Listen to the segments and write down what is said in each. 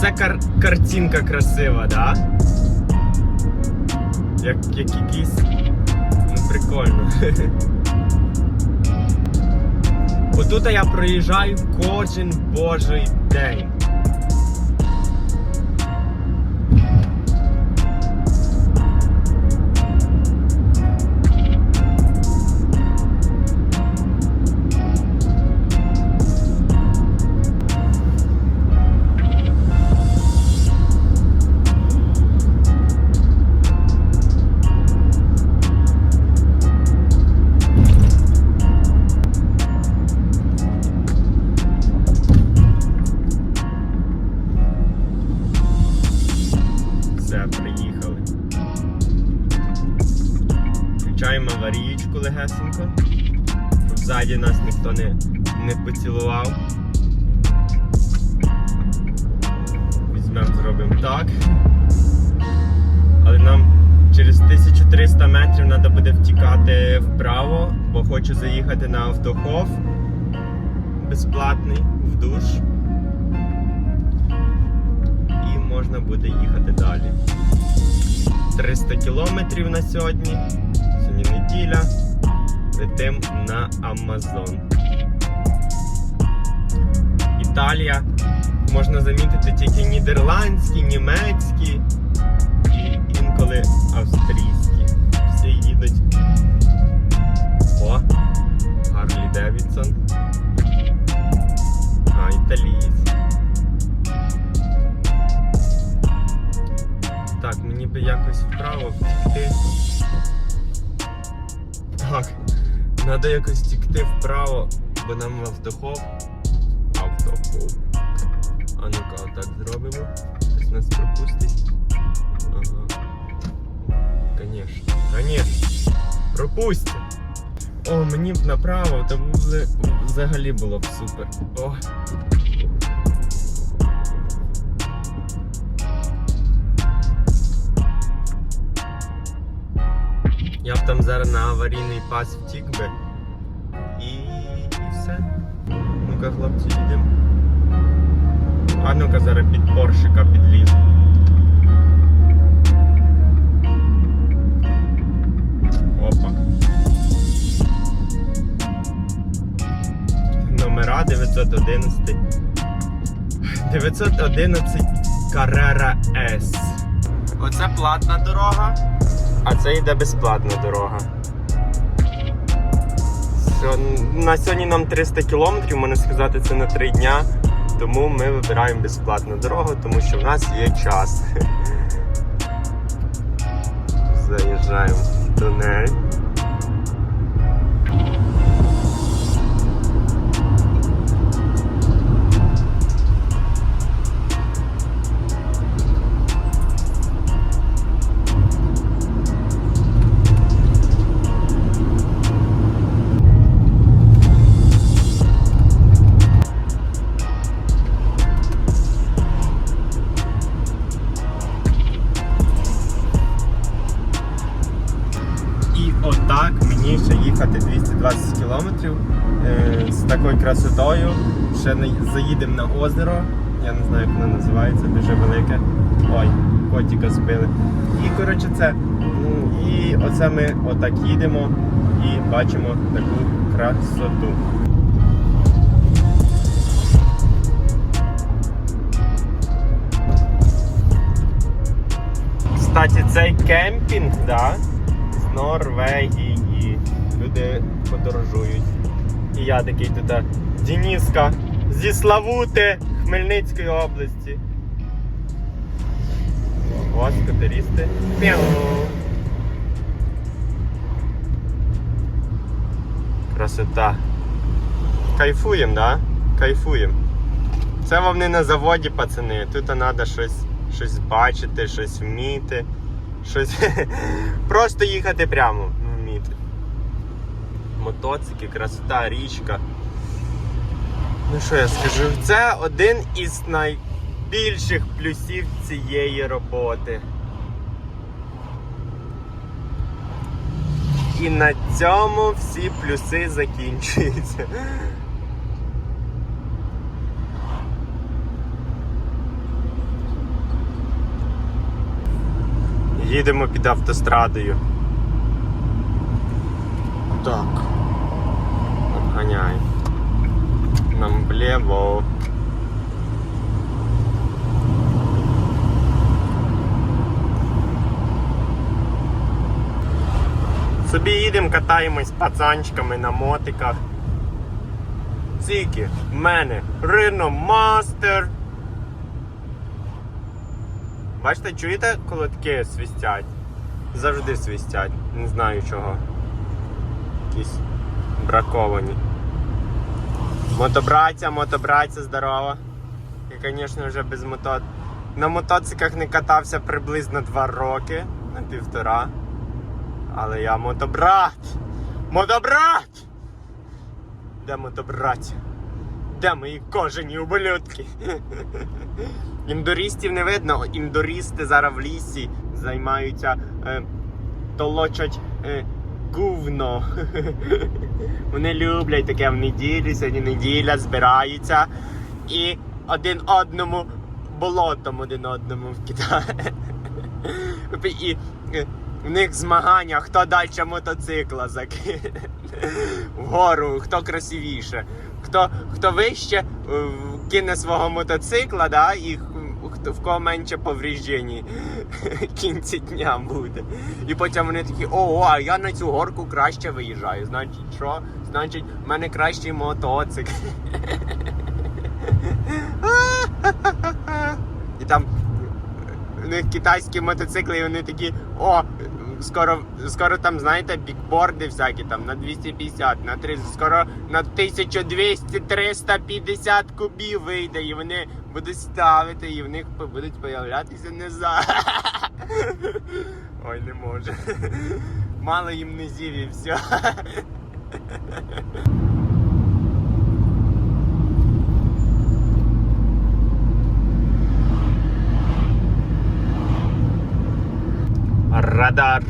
Оце кар картинка красива, да? Як, як якийсь. Ну, прикольно. Отут я проїжджаю кожен божий день. Ззаді нас ніхто не, не поцілував. Візьмемо, зробимо так. Але нам через 1300 метрів треба буде втікати вправо, бо хочу заїхати на автохов безплатний в душ. І можна буде їхати далі. 300 кілометрів на сьогодні. Сьогодні неділя. Летим на Амазон. Італія. Можна замітити тільки нідерландські, німецькі і інколи австрійські. Всі їдуть. О! Гарлі Девідсон. А, італієць. Так, мені би якось вправо втікти. Так, треба якось втікти вправо, бо нам автохов. Автохов. А ну-ка, отак зробимо. Хтось нас пропустить. Ага. Конечно, конечно. Пропустять. О, мені б направо, то взагалі було б супер. О. Я б там зараз на аварійний пас втік би. Ну-ка, хлопці, їдемо. А ну-ка зараз під поршика підліз. Опа. Номера 911. 911 Carrera S. Оце платна дорога. А це йде безплатна дорога. На сьогодні нам 300 кілометрів, можна сказати, це на 3 дня. Тому ми вибираємо безплатну дорогу, тому що в нас є час. Заїжджаємо в тунель. Озеро. Я не знаю, як воно називається, дуже велике. Ой, котика збили. І коротше це. І оце ми отак їдемо і бачимо таку красоту. Кстати, цей кемпінг, да, з Норвегії. Люди подорожують. І я такий тут а, Дініска зі Славути Хмельницької області. Ось катерісти. Піу. Красота. Кайфуємо, да? Кайфуємо. Це вам не на заводі, пацани. Тут треба щось, щось бачити, щось вміти, щось. Просто їхати прямо вміти. Мотоцики, красота, річка. Ну що я скажу? Це один із найбільших плюсів цієї роботи. І на цьому всі плюси закінчуються. Їдемо під автострадою. Так, обганяємо. Нам вліво. Собі їдемо, катаємось пацанчиками на мотиках. Тільки в мене Рено Мастер. Бачите, чуєте, коли таке свистять? Завжди свистять. Не знаю чого. Якісь браковані. Мотобраття, мотобраття, здорово. Я, звісно, вже без мото... На мотоциклах не катався приблизно 2 роки, на півтора. Але я мотобрат! Мотобрат! Де мотобраття? Де мої кожені ублюдки? Індорістів не видно, індорісти зараз в лісі займаються, е, толочать е, гувно. Вони люблять таке в неділю, сьогодні неділя, збираються і один одному болотом один одному вкидає. І е, в них змагання, хто далі мотоцикла закине вгору, хто красивіше, хто, хто вище е, кине свого мотоцикла, да, і хто в кого менше повріжджень кінці дня буде. І потім вони такі, о, а я на цю горку краще виїжджаю. Значить, що? Значить, в мене кращий мотоцикл. І там у них китайські мотоцикли, і вони такі, о, скоро, скоро там, знаєте, бікборди всякі там на 250, на 300, скоро на 1200, 350 кубів вийде, і вони будуть ставити, і в них будуть появлятися не за. Ой, не може. Мало їм низів і все. Радар.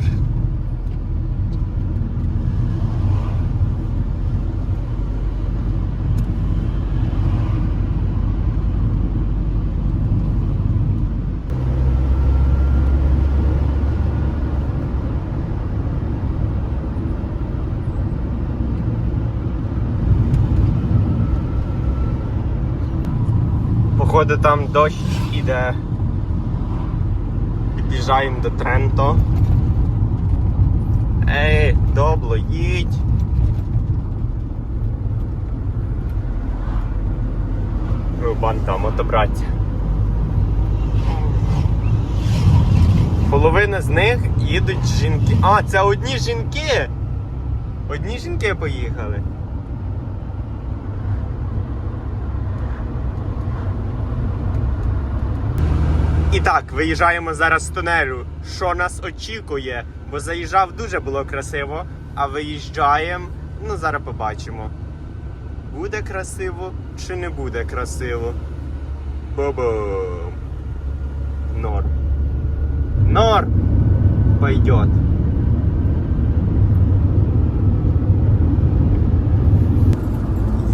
Походу там дощ іде. Під'їжджаємо до Тренто. Ей, добло, їдь. Рубанка, мотобраття. Половина з них їдуть жінки. А, це одні жінки! Одні жінки поїхали. Так, виїжджаємо зараз з тунелю. Що нас очікує? Бо заїжджав дуже було красиво, а виїжджаємо. Ну, зараз побачимо. Буде красиво чи не буде красиво? Бабам. Норм. Норм. Пойдет.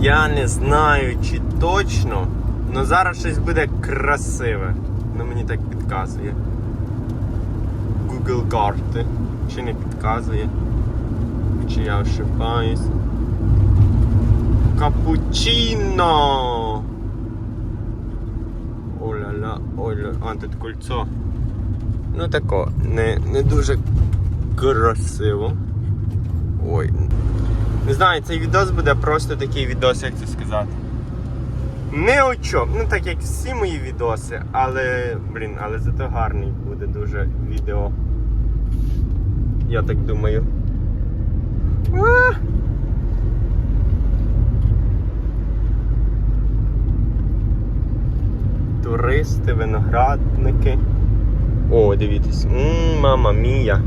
Я не знаю, чи точно, але зараз щось буде красиве. Ну мені так підказує. Google карти. Чи не підказує? Чи я ошибаюсь? Капучино! Оля-ля, оля. А, тут кольцо. Ну тако, не, не дуже красиво. Ой. Не знаю, цей відос буде просто такий відос, як це сказати. Не о чому, ну так як всі мої відоси, але, блін, але зато гарний буде дуже відео. Я так думаю. Туристи, виноградники. О, дивіться. Мама мія.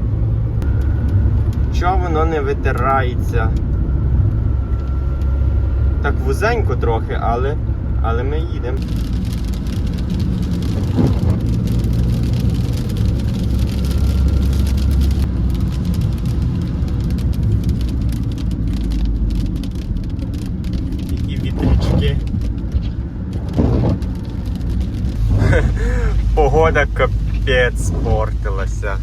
Чого воно не витирається? Так вузенько трохи, але, але ми їдемо. Такі вітрячки. Погода капець спортилася.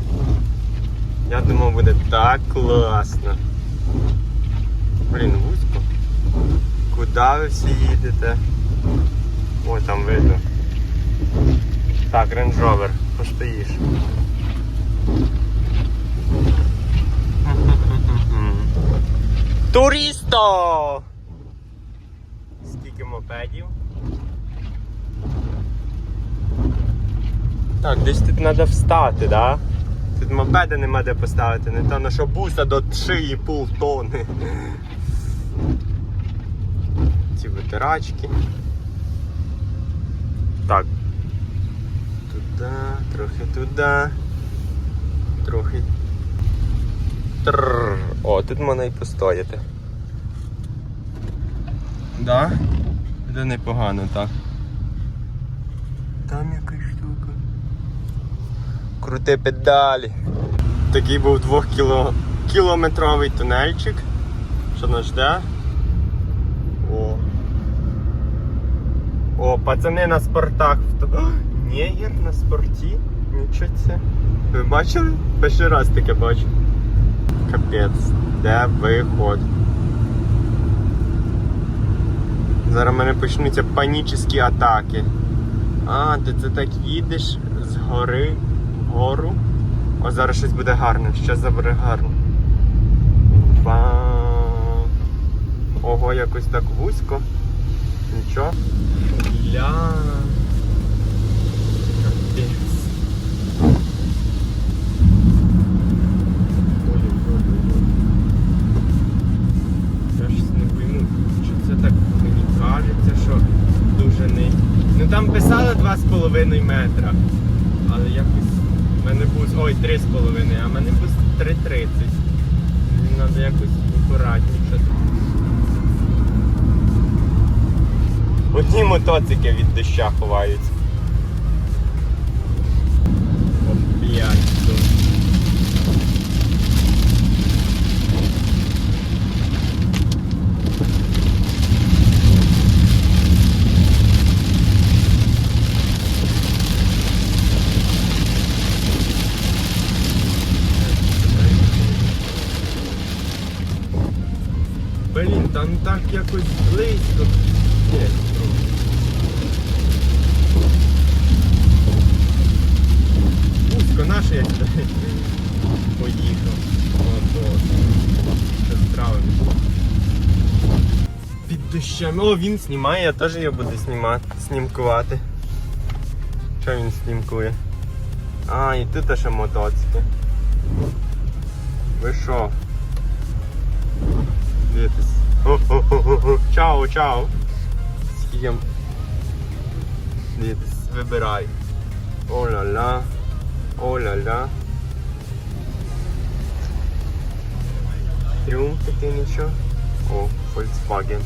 Я думав, буде так класно. Блін, вузько. Куди ви всі їдете? О, там видно. Так, Range Rover, постоїш. Туристо! Скільки мопедів? Так, десь тут треба встати, да? Тут мопеди нема де поставити, не то на що буса до шиї пів тонни. Ці витирачки. Так. Туди, трохи туди. Трохи. Трррр. О, тут можна і постояти. Да? Це непогано, так. Там якась штука. Крути педалі. Такий був двохкілометровий тунельчик. Що нас жде? О. О, пацани на спортах. Нєгір на спорті. Нічого це. Ви бачили? Перший раз таке бачу. Капець. Де виход? Зараз в мене почнуться панічні атаки. А, ти це так їдеш з гори вгору. О, зараз щось буде гарне, щось буде гарно. Ба. Ого, якось так вузько. Нічого. Ля. Одні мотоцики від доща ховаються. Опять тут. Блін, там так якось близько. Є, трохи. Вузько наше я сюди поїхав. Ото. Що справимо. Дощем. О, він знімає, я теж його буду знімати, снімкувати. Що він снімкує? А, і тут ще мотоцикли. Ви що? О-о-о-о. Чао, чао. Скільки. Дивитесь, вибирай. О-ля-ля. О-ля-ля. Тріумф такий нічого. О, Volkswagen.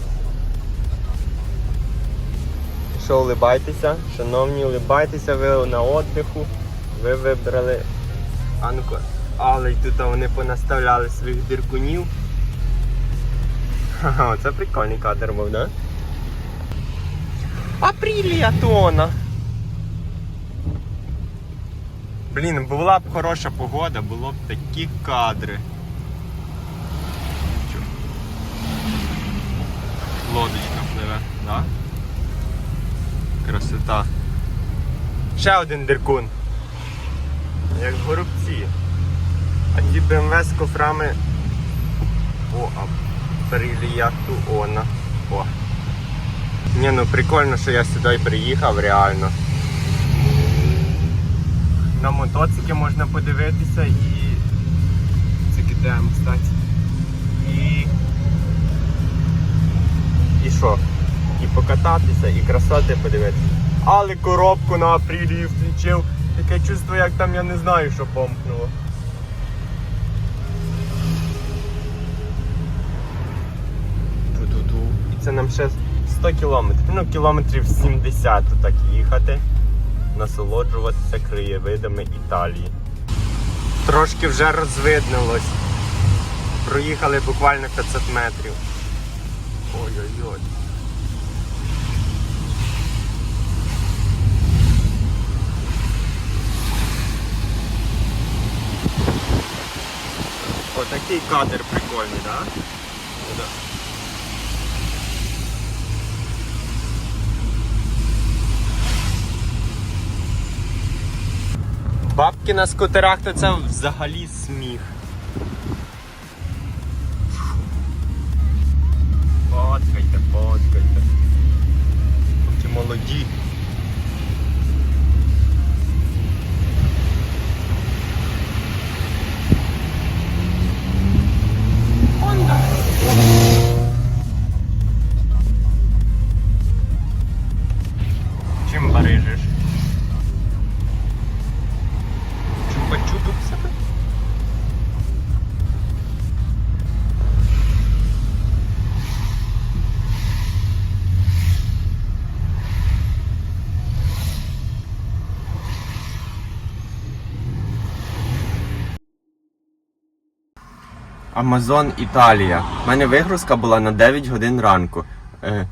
Що, улибайтеся? Шановні, улибайтеся, ви на отдиху. Ви вибрали. А. Але й тут вони понаставляли своїх диркунів. Ха-ха, це прикольний кадр був, да? Апрілія тона. Блін, була б хороша погода, було б такі кадри. Лодочка пливе, да? Красота. Ще один диркун. Як горобці. А ті БМВ з кофрами. О, а Прилія Туона. О. Ні, ну прикольно, що я сюди приїхав, реально. На мотоциклі можна подивитися і... Це КТМ, кстати. І... І що? Покататися, і красоти подивитися. Але коробку на апрілії включив. Таке чувство, як там я не знаю, що помкнуло. Ту-ту-ту. І це нам ще 100 кілометрів. Ну, кілометрів 70 так їхати. Насолоджуватися краєвидами Італії. Трошки вже розвиднилось. Проїхали буквально 500 метрів. Ой-ой-ой. Який кадр прикольний, так? Да? Бабки на скутерах то це взагалі сміх. Фоткайте, фоткайте. Поки молоді. Амазон Італія. У мене вигрузка була на 9 годин ранку. Е,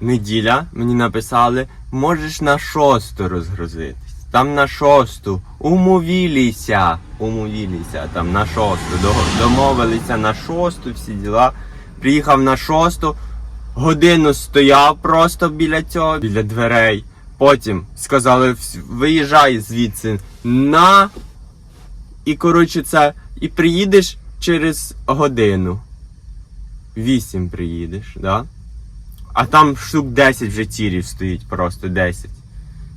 неділя мені написали, можеш на шосту розгрузитись. Там на шосту. Умовілися. Умовілися там на шосту. Домовилися на шосту, всі діла. Приїхав на шосту, годину стояв просто біля цього, біля дверей. Потім сказали, виїжджай звідси на і коротше це. І приїдеш через годину. Вісім приїдеш, да? А там штук 10 вже тірів стоїть, просто 10.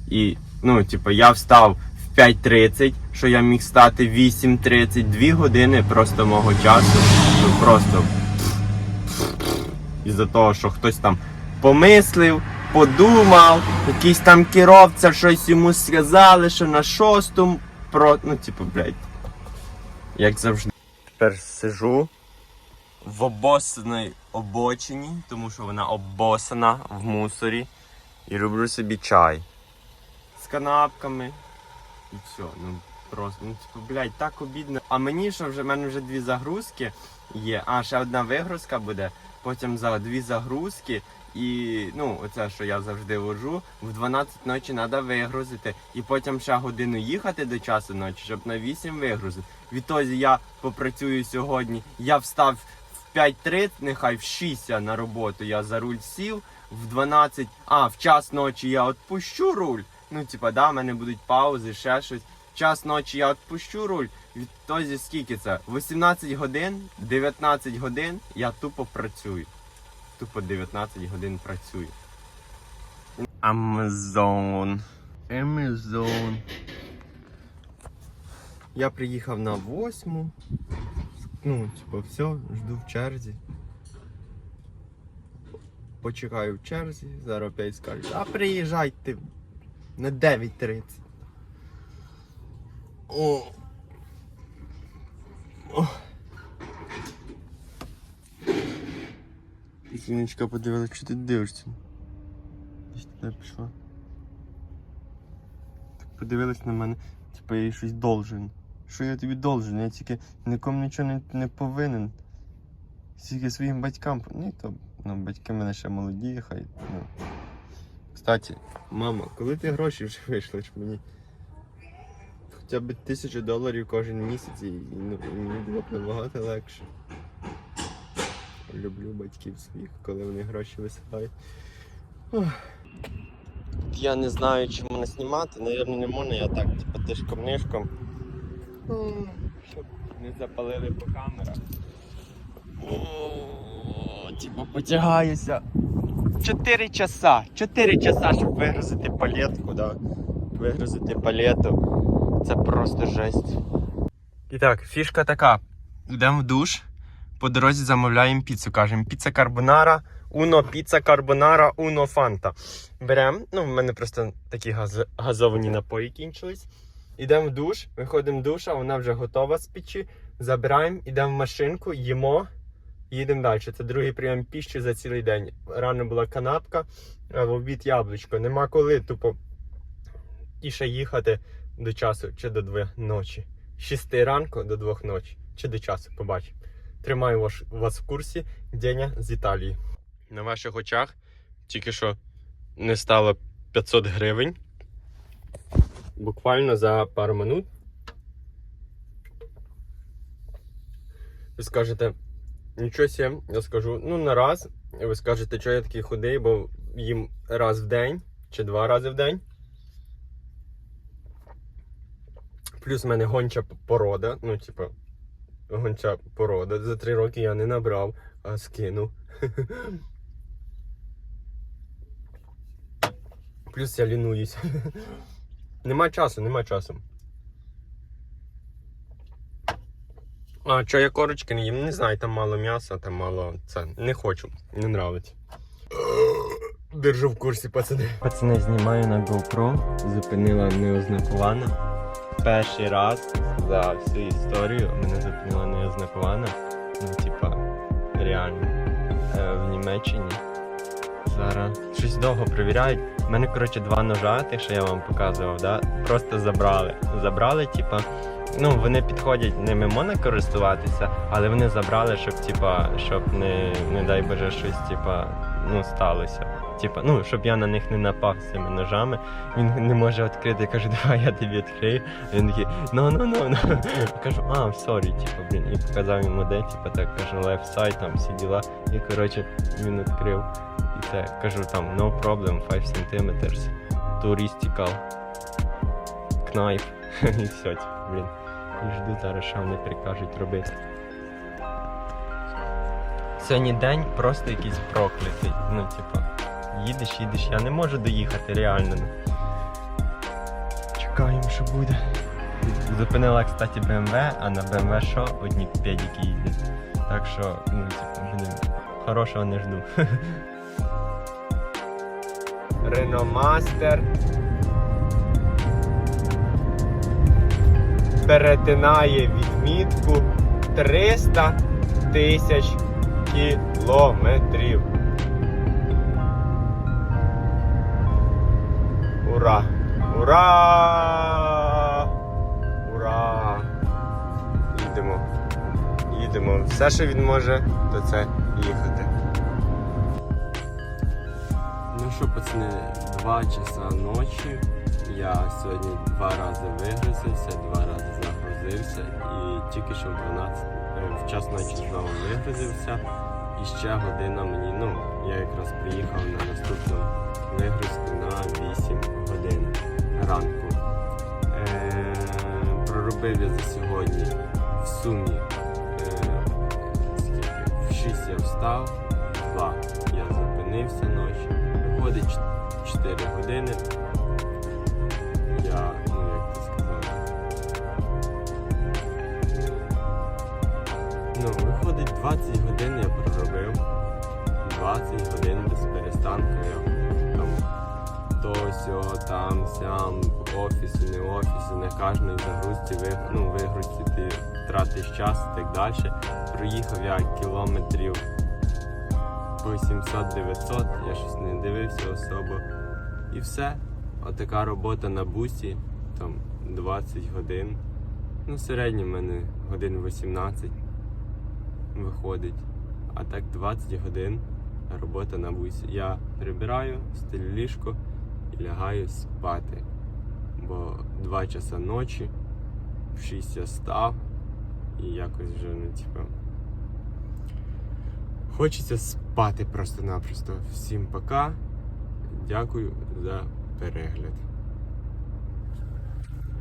І, ну, типу, я встав в 5.30, що я міг стати в 8.30, 2 години просто мого часу. Ну просто. Із-за того, що хтось там помислив, подумав, якийсь там керовця щось йому сказали, що на шостому про. Ну, типу, блядь. Як завжди. Тепер сижу в обоссаній обочині, тому що вона обоссана в мусорі. І роблю собі чай. З канапками. І все. Ну просто, ну типу, блядь, так обідно. А мені що вже в мене вже дві загрузки є. А, ще одна вигрузка буде. Потім за дві загрузки. І ну, оце, що я завжди вожу, в 12 ночі треба вигрузити. І потім ще годину їхати до часу ночі, щоб на 8 вигрузити. Відтоді я попрацюю сьогодні. Я встав в 5.30, нехай в 6 я на роботу. Я за руль сів, в 12, а в час ночі я відпущу руль. Ну, типа, да, в мене будуть паузи, ще щось. В час ночі я відпущу руль. Відтоді скільки це? 18 годин, 19 годин я тупо працюю. Тупо 19 годин працюю. Amazon. Amazon. Я приїхав на восьму. Ну, типу, все, жду в черзі. Почекаю в черзі, зараз опять скажуть, а приїжджай ти на 9.30. О. О. Жіночка подивилась, що ти дивишся. Десь туди пішла. Так подивилась на мене, типу я їй щось должен. Що я тобі должен? Я тільки нікому нічого не, не повинен. Тільки своїм батькам. Ну і то ну, батьки мене ще молоді, хай. Ну. Кстати, мама, коли ти гроші вже вийшлиш мені? Хоча б тисячу доларів кожен місяць і ну, і мені було б набагато легше. Люблю батьків своїх, коли вони гроші висилають. Я не знаю, чи мене знімати, Навірно, не можна, я так, типу, тишком нишком. Щоб не запалили по камерах. О, Типу потягаюся. Чотири часа. Чотири часа, щоб вигрузити палетку, да. Вигрузити палету. Це просто жесть. І так, фішка така. Йдемо в душ. По дорозі замовляємо піцу. Кажемо, піца карбонара, уно піца карбонара, уно фанта. Беремо, ну, в мене просто такі газ... газовані напої кінчились. Йдемо в душ, виходимо в душ, а вона вже готова з печі. Забираємо, йдемо в машинку, їмо, їдемо далі. Це другий прийом піщі за цілий день. Рано була канапка, а в обід яблучко. Нема коли, тупо і ще їхати до часу чи до 2 ночі. З 6 ранку до 2 ночі. Чи до часу, побачимо. Тримаю вас, вас в курсі. Деня з Італії. На ваших очах тільки що не стало 500 гривень. Буквально за пару минут. Ви скажете, нічого сім, я скажу, ну на раз. І ви скажете, що я такий худий, бо їм раз в день чи два рази в день. Плюс в мене гонча порода, ну, типу, гонча порода. За три роки я не набрав, а скинув. Плюс я лінуюсь. Нема часу, нема часу. А що я корочки не їм? Не знаю, там мало м'яса, там мало це. Не хочу, не нравиться. Держу в курсі, пацани. Пацани, знімаю на GoPro, зупинила неознакована. Перший раз за всю історію мене зупинила неознакована. Ну, типа, реально. Е, в Німеччині. Зараз щось довго перевіряють. У мене, коротше, два ножа, тих, що я вам показував, да? просто забрали. Забрали, типа, ну, вони підходять, ними можна користуватися, але вони забрали, щоб, типа, щоб не, не дай Боже, щось, типа, ну, сталося. Типа, ну, щоб я на них не напав цими ножами. Він не може відкрити, я кажу, давай я тобі відкрию. Він такий, ну, ну, ну, ну. Кажу, а, сорі, типа, блін, і показав йому де, типа, так кажу, side, там всі діла. І коротше, він відкрив. І це кажу там no problem, 5 cm. Touristical knife. І все, типу, блін. І жду зараз, що вони прикажуть робити. Сьогодні день просто якийсь проклятий. Ну, типа, їдеш, їдеш, я не можу доїхати, реально. Чекаємо, що буде. Зупинила, кстати, BMW, а на BMW що? Одні педики їздять. Так що, ну, типу, блін, хорошого не жду. Master. Перетинає відмітку 300 тисяч кілометрів. Ура! Ура! Ура! Їдемо. Їдемо. Все, що він може, то це їхати. Ну що, пацани, 2 часа ночі. Я сьогодні два рази вигрузився, два рази загрузився і тільки що в 12 е, в час ночі знову вигрузився. І ще година мені, ну, я якраз приїхав на наступну вигрузку на 8 годин ранку. Е, проробив я за сьогодні в сумі е, скільки? В 6 я встав, в 2 я зупинився ночі. Виходить 4 години. Я, ну як це сказати. Ну, виходить 20 годин я проробив. 20 годин без перестанку там то сьо, там, сям, в офісі, не в офісі, на кожній загрузці, ви, ну, вигрузці ти тратиш час і так далі. Проїхав я кілометрів по 700-900, я щось не дивився особо. І все. Отака робота на бусі, там 20 годин. Ну, в середньому в мене годин 18 виходить. А так 20 годин робота на вусі. Я прибираю, стелю ліжко і лягаю спати. Бо 2 часа ночі, в 6 я став і якось вже ну, типу. Хочеться спати просто-напросто. Всім пока. Дякую за перегляд.